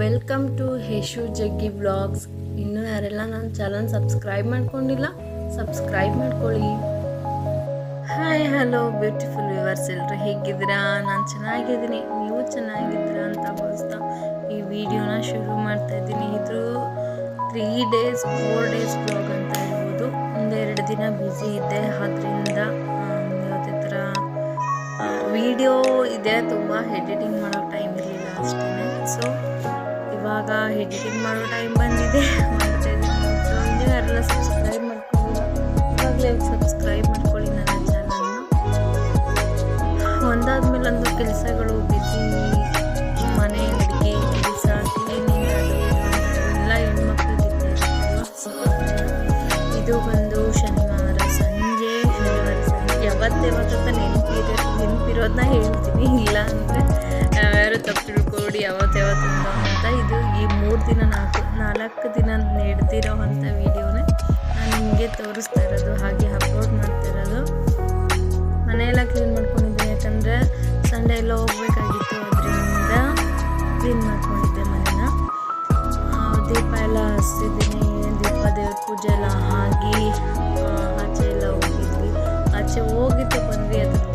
Welcome to ಹೇಶು ಜಗ್ಗಿ blogs ಇನ್ನೂ ಯಾರೆಲ್ಲ ನನ್ನ ಚಾನಲ್ ಸಬ್ಸ್ಕ್ರೈಬ್ ಮಾಡ್ಕೊಂಡಿಲ್ಲ ಸಬ್ಸ್ಕ್ರೈಬ್ ಮಾಡ್ಕೊಳ್ಳಿ. ಹಾಯ್ ಹಲೋ ಬ್ಯೂಟಿಫುಲ್ ವ್ಯೂವರ್ಸ್ ಎಲ್ಲರೂ ಹೇಗಿದ್ದೀರಾ? ನಾನು ಚೆನ್ನಾಗಿದ್ದೀನಿ. ನೀವು ಚೆನ್ನಾಗಿದ್ದೀರಾ ಅಂತ ಭಾವಿಸ್ತಾ ಈ ವಿಡಿಯೋನ ಶುರು ಮಾಡ್ತಾ ಇದ್ದೀನಿ. ಇದು three days four days vlog ಅಂತ ಹೇಳ್ಬೋದು. ಒಂದೆರಡು ದಿನ ಬ್ಯುಸಿ ಇದ್ದೆ ಆದ್ರಿಂದ ಯಾವುದೇ ಥರ ವಿಡಿಯೋ ಇದೆ. ತುಂಬ ಎಡಿಟಿಂಗ್ ಮಾಡೋ ಟೈಮ್ ಇರಲಿಲ್ಲ ಅಷ್ಟೇ ಸೊ ಇವಾಗ ಎಡಿಟಿಂಗ್ ಮಾಡೋ ಟೈಮ್ ಬಂದಿದೆ. ಸೊ ಇನ್ನೂ ಯಾರೆಲ್ಲ ಸಬ್ಸ್ಕ್ರೈಬ್ ಮಾಡ್ಕೊಳ್ಳಿ. ಇವಾಗಲೇ ಸಬ್ಸ್ಕ್ರೈಬ್ ಮಾಡ್ಕೊಳ್ಳಿ ನನ್ನ ಚಾನಲ್ನ ಒಂದಾದ್ಮೇಲೆ ಒಂದು ಕೆಲಸಗಳು ಬಿಸಿ ಮನೆ ಅಡುಗೆ, ಕೆಲಸ ಕ್ಲೀನಿಂಗ್ ಎಲ್ಲ ಹೆಣ್ಮಕ್ಳಿಗೆ ಸೊ ಇದು ಬಂದು ಶನಿವಾರ ಸಂಜೆ ಶನಿವಾರ ಸಂಜೆ. ಯಾವತ್ತು ಯಾವತ್ತಂತ ನೆನಪಿರೋ ನೆನಪಿರೋದನ್ನ ಹೇಳ್ತೀನಿ. ಇಲ್ಲ ಅಂದರೆ ಯಾವ್ಯಾರು ತಪ್ಪು ತಿಳ್ಕೊಡಿ ಯಾವತ್ತು ಈ ಮೂರು ದಿನ, ನಾಲ್ಕು ನಾಲ್ಕು ದಿನ ನೆಡ್ತಿರೋ ಅಂಥ ವೀಡಿಯೋನೇ ನಾನು ನಿಮಗೆ ತೋರಿಸ್ತಾ ಇರೋದು, ಹಾಗೆ ಅಪ್ಲೋಡ್ ಮಾಡ್ತಾ ಇರೋದು. ಮನೆಯೆಲ್ಲ ಕ್ಲೀನ್ ಮಾಡ್ಕೊಂಡಿದ್ದೆ, ಯಾಕಂದರೆ ಸಂಡೆ ಎಲ್ಲ ಹೋಗ್ಬೇಕಾಗಿತ್ತು, ಅದರಿಂದ ಕ್ಲೀನ್ ಮಾಡ್ಕೊಂಡಿದ್ದೆ ಮನೇನ. ದೀಪ ಎಲ್ಲ ಹಚ್ತಿದ್ದೀನಿ ದೀಪ ದೇವ್ರ ಪೂಜೆ ಎಲ್ಲ ಆಗಿ ಆಚೆ ಎಲ್ಲ ಹೋಗಿದ್ವಿ. ಆಚೆ ಹೋಗಿದ್ದು ಬಂದ್ವಿ ಅದ್ರದ್ದು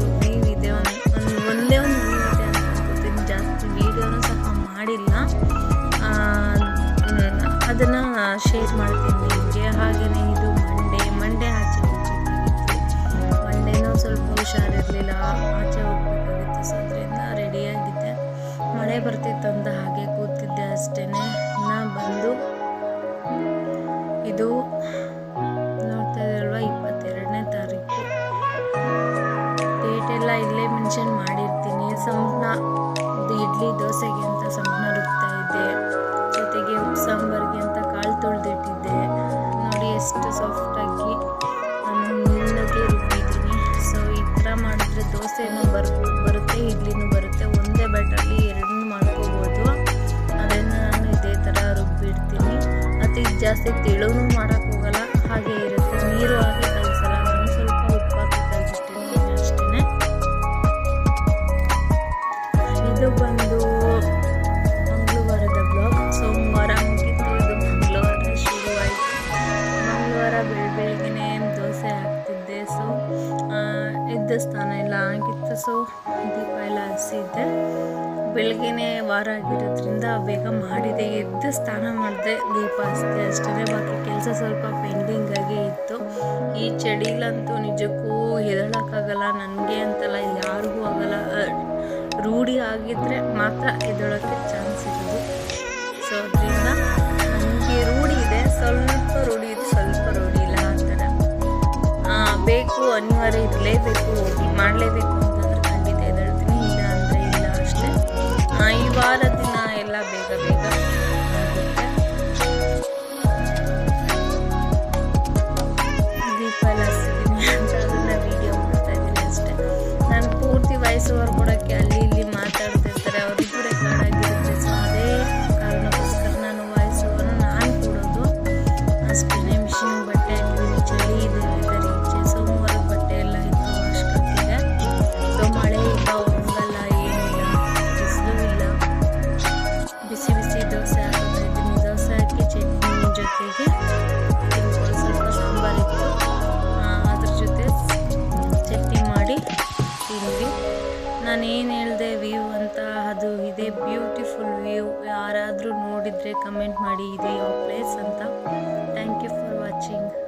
ಅದನ್ನು ಶೇರ್ ಮಾಡ್ತೀನಿ ನಿಮಗೆ. ಹಾಗೆಯೇ ಇದು ಮಂಡೇ ಮಂಡೇ ಆಚೆ ಹೋಗ್ಬೇಕಾಗಿತ್ತು ಮಂಡೇನೂ ಸ್ವಲ್ಪ ಹುಷಾರಿರಲಿಲ್ಲ. ಆಚೆ ಹೋಗ್ಬೇಕಾಗಿತ್ತು. ಸೊ ಅದರಿಂದ ರೆಡಿಯಾಗಿದ್ದೆ ಮಳೆ ಬರ್ತಿತ್ತು ಅಂತ ಹಾಗೆ ಕೂತಿದ್ದೆ ಅಷ್ಟೇ ನಾ ಬಂದು ಇದು ನೋಡ್ತಾ ಇದ್ದೀರಲ್ವ? ಇಪ್ಪತ್ತೆರಡನೇ ತಾರೀಕು. ಡೇಟ್ ಎಲ್ಲ ಇಲ್ಲೇ ಮೆನ್ಷನ್ ಮಾಡಿರ್ತೀನಿ. ಸಂಪಣ ಇದು ಇಡ್ಲಿ, ದೋಸೆಗೆ ಅಂತ ಸಂಪಣ ರುಬ್ತಾ ಇದ್ದೆ. ಸಾಂಬಾರಿಗೆ ಅಂತ ಕಾಳು ತೊಳೆದಿಟ್ಟಿದ್ದೆ. ನೋಡಿ ಎಷ್ಟು ಸಾಫ್ಟಾಗಿ ನಾನು ನುಣ್ಣಗೆ ರುಬ್ಬಿದ್ದೀನಿ. ಸೊ ಈ ಥರ ಮಾಡಿದ್ರೆ ದೋಸೆನೂ ಬರ್, ಬರುತ್ತೆ, ಇಡ್ಲಿನೂ ಬರುತ್ತೆ. ಒಂದೇ ಬ್ಯಾಟಲ್ಲಿ ಎರಡನ್ನೂ ಮಾಡ್ಕೋಬೋದು. ಅದನ್ನು ನಾನು ಇದೇ ಥರ ರುಬ್ಬಿಡ್ತೀನಿ. ಮತ್ತು ಇದು ಜಾಸ್ತಿ ತೆಳುವು ಮಾಡೋಕ್ಕೋಗಲ್ಲ. ಹಾಗೆ ಇರುತ್ತೆ. ನೀರು ಹಾಕಿ ಸೊ ದೀಪ ಎಲ್ಲ ಹಸಿದ್ದೆ ಬೆಳಗ್ಗೆನೆ ವಾರ ಆಗಿರೋದ್ರಿಂದ ಬೇಗ ಮಾಡಿದೆ ಎದ್ದು ಸ್ನಾನ ಮಾಡಿದೆ. ದೀಪ ಹಚ್ಚಿದೆ ಅಷ್ಟೇ ಬಾಕಿ ಕೆಲಸ ಸ್ವಲ್ಪ ಪೆಂಡಿಂಗ್ ಆಗಿ ಇತ್ತು. ಈ ಚಳಿಲಂತೂ ನಿಜಕ್ಕೂ ಎದಳಕ್ಕಾಗಲ್ಲ ನನಗೆ ಅಂತಲ್ಲ ಯಾರಿಗೂ ಆಗಲ್ಲ. ರೂಢಿ ಆಗಿದ್ರೆ ಮಾತ್ರ ಎದ್ದೇಳೋಕ್ಕೆ ಚಾನ್ಸ್ ಇರೋದು. ಸೊ ಅದರಿಂದ ನನಗೆ ರೂಢಿ ಇದೆ. ಸ್ವಲ್ಪ ರೂಢಿ ಇದೆ ಸ್ವಲ್ಪ ರೂಢಿ ಇಲ್ಲ ಆ, ಬೇಕು ಅನಿವಾರ್ಯ ಇರಲೇಬೇಕು ಹೋಗಿ ಮಾಡಲೇಬೇಕು. ಇದೆ. ಬ್ಯೂಟಿಫುಲ್ ವ್ಯೂ ಯಾರಾದರೂ ನೋಡಿದರೆ ಕಮೆಂಟ್ ಮಾಡಿ, ಇದೆ ಯಾವ ಪ್ಲೇಸ್ ಅಂತ. Thank you for watching